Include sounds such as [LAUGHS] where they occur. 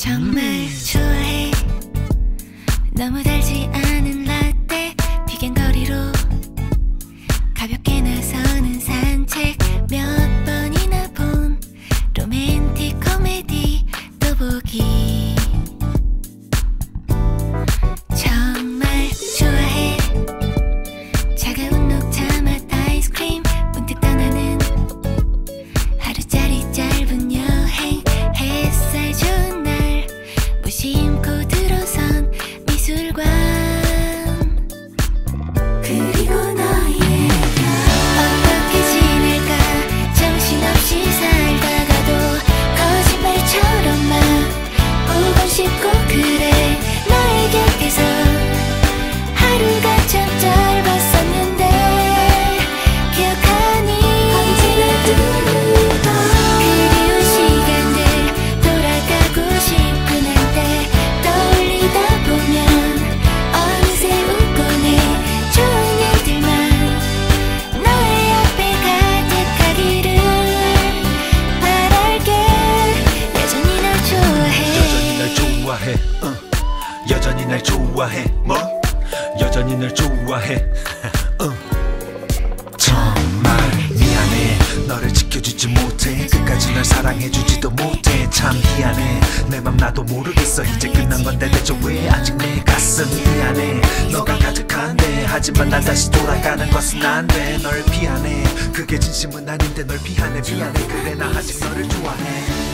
정말 좋 Cause you 날 좋아해 뭐? 여전히 날 좋아해. 응. [LAUGHS] 정말 미안해. 너를 지켜주지 못해. 끝까지 널 사랑해주지도 못해. 참 희한해. 내 맘 나도 모르겠어. 이제 끝난 건데 대체 왜 아직 내 가슴이 미안해? 너가 가득한데. 하지만 난 다시 돌아가는 것은 안돼 널 피하네. 그게 진심은 아닌데 널 피하네. 미안해. 그래 나 아직 너를 좋아해